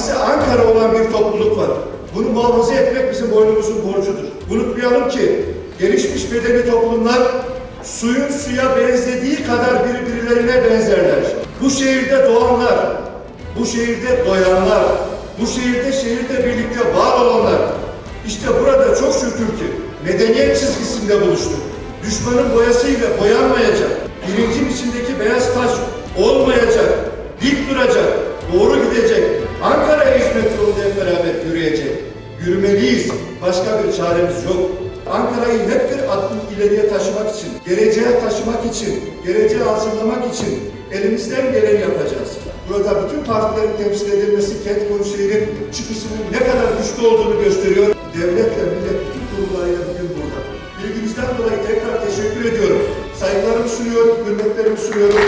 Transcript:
adresi Ankara olan bir topluluk var. Bunu muhafaza etmek bizim boynumuzun borcudur. Unutmayalım ki gelişmiş medeni toplumlar suyun suya benzediği kadar birbirlerine benzerler. Bu şehirde doğanlar, bu şehirde doyanlar, bu şehirde şehirde birlikte var olanlar. İşte burada çok şükür ki medeniyet çizgisinde buluştuk. Düşmanın boyasıyla boyanmayacak, bilincin içindeki beyaz taş olmayacak, dik duracak, doğru gidecek, Ankara'ya hizmet yolunda hep beraber yürüyecek. Yürümeliyiz, başka bir çaremiz yok. Ankara'yı hep bir adım ileriye taşımak için, geleceğe taşımak için, geleceğe hazırlamak için elimizden geleni yapacağız. Burada bütün partilerin temsil edilmesi kent konseyi'nin çıkışının ne kadar güçlü olduğunu gösteriyor. Devletle millet bütün kurullarıyla bugün burada. Bilginizden dolayı tekrar teşekkür ediyorum. Saygılarımı sunuyorum, hürmetlerimi sunuyorum.